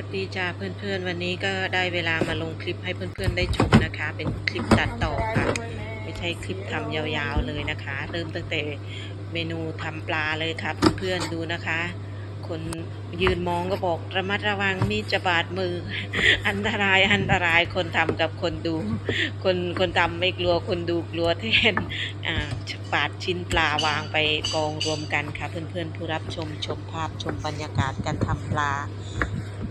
วัสดีจ้าเพื่อนๆ วันนี้ก็ได้เวลามาลงคลิปให้เพื่อนๆได้ชมนะคะ เป็นคลิปตัดต่อค่ะ ไม่ใช่คลิปทำยาวๆเลยนะคะ เริ่มตั้งแต่เมนูทำปลาเลยค่ะเพื่อนๆดูนะคะ คนยืนมองก็บอกระมัดระวังมีดจะบาดมือ อันตรายอันตรายคนทำกับคนดู คนคนทำไม่กลัวคนดูกลัวแทนอ่าปาดชิ้นปลาวางไปกองรวมกันค่ะ เพื่อนๆผู้รับชมชมภาพชมบรรยากาศการทำปลา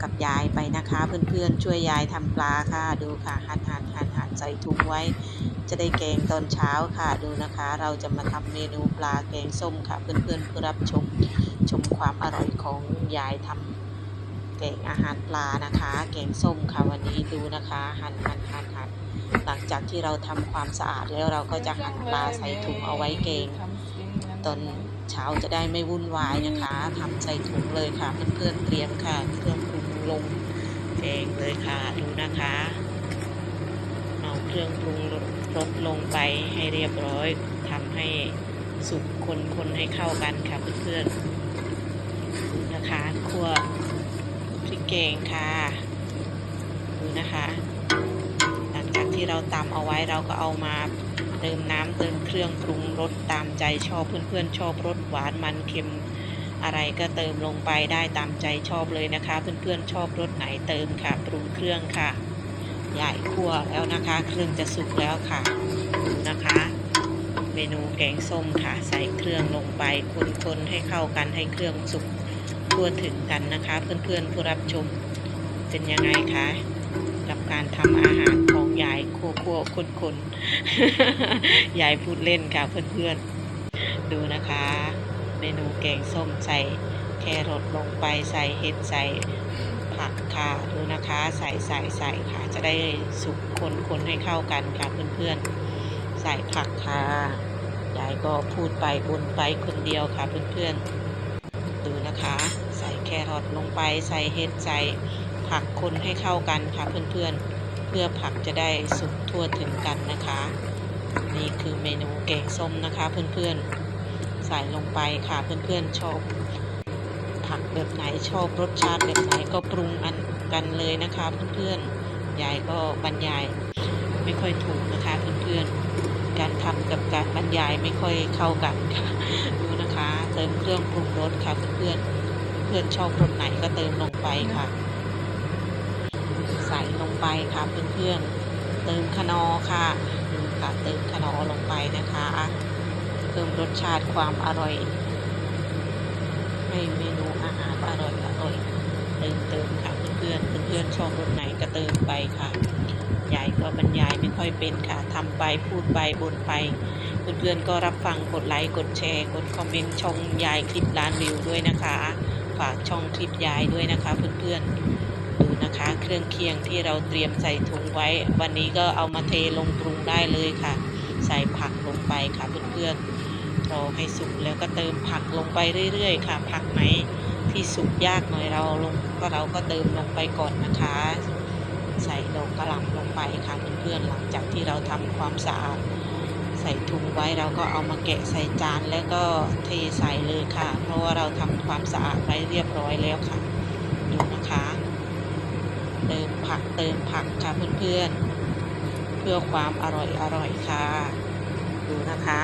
กับยายไปนะคะ เพื่อนๆช่วยยายทำปลาค่ะ ดูค่ะหั่นหั่นหั่นหั่นใส่ถุงไว้ จะได้แกงตอนเช้าค่ะดูนะคะ เราจะมาทำเมนูปลาแกงส้มค่ะ เพื่อนๆผู้รับชมชมความอร่อยของยายทำแกงอาหารปลานะคะ แกงส้มค่ะวันนี้ดูนะคะหั่นหั่นหั่นหั่นหลังจากที่เราทำความสะอาดแล้วเราก็จะหั่นปลาใส่ถุงเอาไว้แกงตอนเช้าจะได้ไม่วุ่นวายนะคะทำใส่ถุงเลยค่ะ เพื่อนๆเตรียมค่ะเครื่อง ลงแกงเลยค่ะดูนะคะเอาเครื่องปรุงรสลงไปให้เรียบร้อยทำให้สุกคนคนให้เข้ากันค่ะเพื่อนๆนะคะคั่วพริกแกงค่ะดูนะคะหลังจากที่เราตำเอาไว้เราก็เอามาเติมน้ำเติมเครื่องปรุงรสตามใจชอบเพื่อนๆชอบรสหวานมันเค็ม อะไรก็เติมลงไปได้ตามใจชอบเลยนะคะ เพื่อนๆชอบรสไหนเติมค่ะ ปรุงเครื่องค่ะใหญ่คั่วแล้วนะคะ เครื่องจะสุกแล้วค่ะดูนะคะ เมนูแกงส้มค่ะ ใส่เครื่องลงไปคนๆให้เข้ากันให้เครื่องสุกทั่วถึงกันนะคะ เพื่อนๆผู้รับชมเป็นยังไงคะกับการทำอาหารของยายคั่วคั่วคนคนๆยายพูดเล่นค่ะเพื่อนๆดูนะคะ เมนูแกงส้มใส่แครอทลงไปใส่เห็ดใส่ผักค่ะดูนะคะใส่ใส่ใส่ค่ะ จะได้สุกคนคนให้เข้ากันค่ะเพื่อนๆ ใส่ผักค่ะยายก็พูดไปบนไปคนเดียวค่ะเพื่อนๆ ดูนะคะ ใส่แครอทลงไปใส่เห็ดใส่ผักคนให้เข้ากันค่ะเพื่อนๆ เพื่อผักจะได้สุกทั่วถึงกันนะคะ นี่คือเมนูแกงส้มนะคะเพื่อนๆ ใส่ลงไปค่ะเพื่อนๆชอบผักแบบไหนชอบรสชาติแบบไหนก็ปรุงอันกันเลยนะคะ เพื่อนๆยายก็บรรยายไม่ค่อยถูกนะคะ เพื่อนๆการทำกับการบรรยายไม่ค่อยเข้ากันค่ะดูนะคะเติมเครื่องปรุงรสค่ะเพื่อนๆเพื่อนชอบรสไหนก็เติมลงไปค่ะ ใส่ลงไปค่ะเพื่อนๆเติมคนอค่ะดูค่ะเติมคนอลงไปนะคะ พิ่มรสชาติความอร่อย ให้เมนูอาหารอร่อยอร่อยเติมเติมค่ะเพื่อนเพื่อนชอบรสไหนก็เติมไปค่ะยายก็บรรยายไม่ค่อยเป็นค่ะทำไปพูดไปบ่นไป เพื่อนๆก็รับฟังกดไลค์กดแชร์ กดคอมเมนต์ช่องยายคลิปล้านวิวด้วยนะคะ ฝากช่องคลิปยายด้วยนะคะเพื่อนๆดูนะคะ เครื่องเคียงที่เราเตรียมใส่ถุงไว้ วันนี้ก็เอามาเทลงปรุงได้เลยค่ะ ใส่ผักลงไปค่ะเพื่อนๆรอให้สุกแล้วก็เติมผักลงไปเรื่อยๆ ค่ะ ผักไหนที่สุกยากหน่อยเราลงก็เราก็เติมลงไปก่อนนะคะ ใส่ดอกกระหล่ำลงไปค่ะเพื่อนๆหลังจากที่เราทำความสะอาดใส่ถุงไว้เราก็เอามาแกะใส่จานแล้วก็เทใส่เลยค่ะ เพราะว่าเราทำความสะอาดไว้เรียบร้อยแล้วค่ะดูนะคะ เติมผักเติมผักค่ะเพื่อนๆ พื่อความอร่อยอร่อยค่ะ ดูนะคะ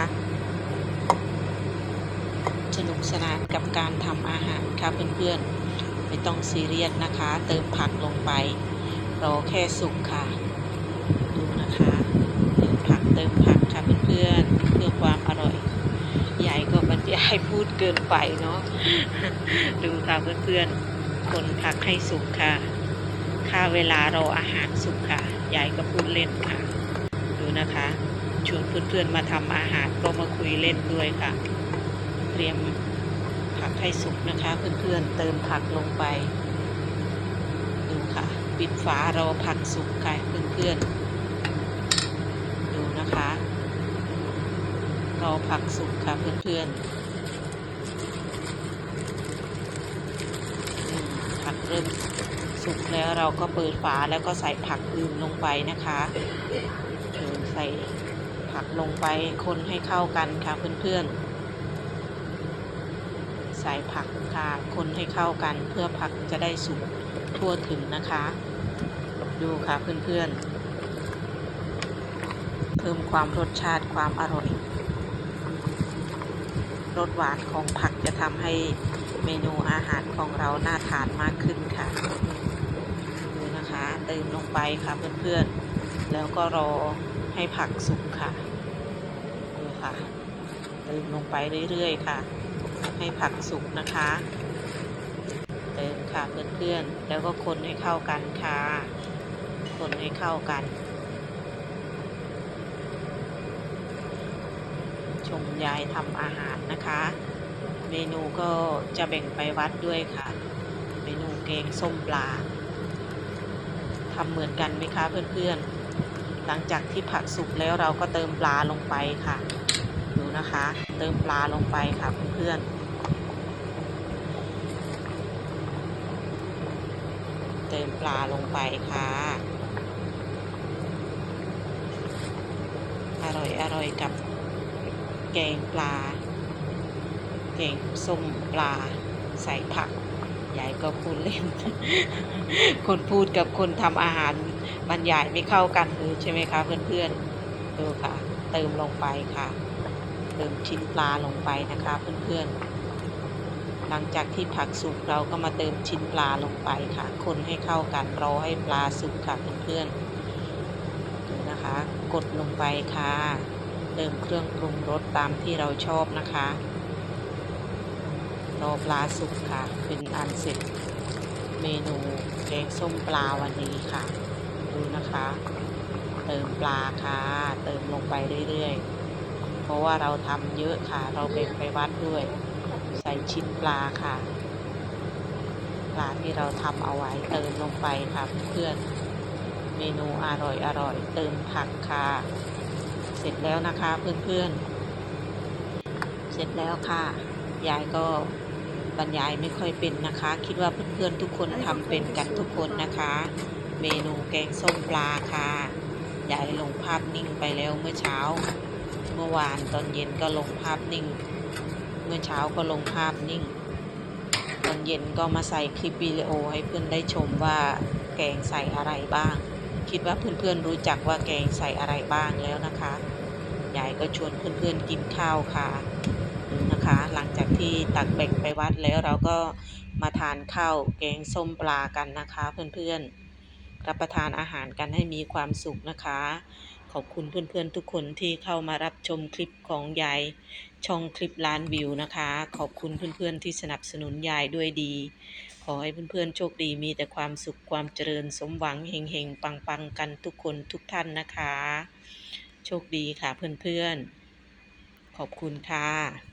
สนุกสนานกับการทำอาหารค่ะเพื่อนๆ ไม่ต้องซีเรียสนะคะ เติมผักลงไปรอแค่สุกค่ะ ดูนะคะเติมผักเติมผักค่ะเพื่อนๆเพื่อความอร่อยยายก็บรรยายพูดเกินไปเนาะดูค่ะเพื่อนๆคนผักให้สุกค่ะค่าเวลารออาหารสุกค่ะยายก็พูดเล่นค่ะ นะคะชวนเพื่อนๆมาทำอาหารก็มาคุยเล่นด้วยค่ะ เตรียมผักให้สุกนะคะ เพื่อนๆเติมผักลงไปดูค่ะ ปิดฝารอผักสุกค่ะเพื่อนๆดูนะคะรอผักสุกค่ะเพื่อนๆอืมผักเริ่มสุกแล้วเราก็เปิดฝาแล้วก็ใส่ผักอื่นลงไปนะคะ ใส่ผักลงไปคนให้เข้ากันค่ะเพื่อนๆ ใส่ผักค่ะคนให้เข้ากันเพื่อผักจะได้สุกทั่วถึงนะคะ ดูค่ะเพื่อนๆ เพิ่มความรสชาติความอร่อยรสหวานของผักจะทำให้เมนูอาหารของเราน่าทานมากขึ้นค่ะดูนะคะเติมลงไปค่ะเพื่อนๆ แล้วก็รอ ให้ผักสุกค่ะดูค่ะเติมลงไปเรื่อยๆค่ะ ให้ผักสุกนะคะ เติมค่ะเพื่อนๆ แล้วก็คนให้เข้ากันค่ะ คนให้เข้ากัน ชมยายทำอาหารนะคะ เมนูก็จะแบ่งไปวัดด้วยค่ะ เมนูแกงส้มปลาทำเหมือนกันไหมคะเพื่อนๆ หลังจากที่ผักสุกแล้วเราก็เติมปลาลงไปค่ะ ดูนะคะ เติมปลาลงไปค่ะเพื่อนๆ เติมปลาลงไปค่ะ อร่อยอร่อยกับแกงปลา แกงส้มปลาใส่ผักยายก็พูดเล่น คนพูดกับคนทำอาหาร บรรยายไม่เข้ากันเลยใช่ไหมคะเพื่อนๆดูค่ะ เติมลงไปค่ะ เติมชิ้นปลาลงไปนะคะเพื่อนๆ หลังจากที่ผักสุกเราก็มาเติมชิ้นปลาลงไปค่ะ คนให้เข้ากันรอให้ปลาสุกค่ะเพื่อนๆดูนะคะ กดลงไปค่ะ เติมเครื่องปรุงรสตามที่เราชอบนะคะรอปลาสุกค่ะ เป็นอันเสร็จเมนูแกงส้มปลาวันนี้ค่ะ ดูนะคะ เติมปลาค่ะ เติมลงไปเรื่อยๆ เพราะว่าเราทำเยอะค่ะ เราแบ่งไปวัดด้วย ใส่ชิ้นปลาค่ะ ปลาที่เราทำเอาไว้เติมลงไปค่ะเพื่อนเมนูอร่อยอร่อยเติมผักค่ะ เสร็จแล้วนะคะเพื่อนๆ เสร็จแล้วค่ะ ยายก็บรรยายไม่ค่อยเป็นนะคะ คิดว่าเพื่อนๆทุกคนทำเป็นกันทุกคนนะคะ เมนูแกงส้มปลาค่ะยายลงภาพนิ่งไปแล้วเมื่อเช้า เมื่อวานตอนเย็นก็ลงภาพนิ่ง เมื่อเช้าก็ลงภาพนิ่ง ตอนเย็นก็มาใส่คลิปวิดีโอให้เพื่อนได้ชมว่าแกงใส่อะไรบ้าง คิดว่าเพื่อนๆรู้จักว่าแกงใส่อะไรบ้างแล้วนะคะยายก็ชวนเพื่อนๆกินข้าวค่ะนะคะ หลังจากที่ตักแบ่งไปวัดแล้วเราก็มาทานข้าวแกงส้มปลากันนะคะเพื่อนๆ รับประทานอาหารกันให้มีความสุขนะคะ ขอบคุณเพื่อนๆทุกคนที่เข้ามารับชมคลิปของยายช่องคลิปล้านวิวนะคะ ขอบคุณเพื่อนๆที่สนับสนุนยายด้วยดี ขอให้เพื่อนๆโชคดีมีแต่ความสุขความเจริญสมหวังเฮงๆปังๆกันทุกคนทุกท่านนะคะ โชคดีค่ะเพื่อนๆขอบคุณค่ะ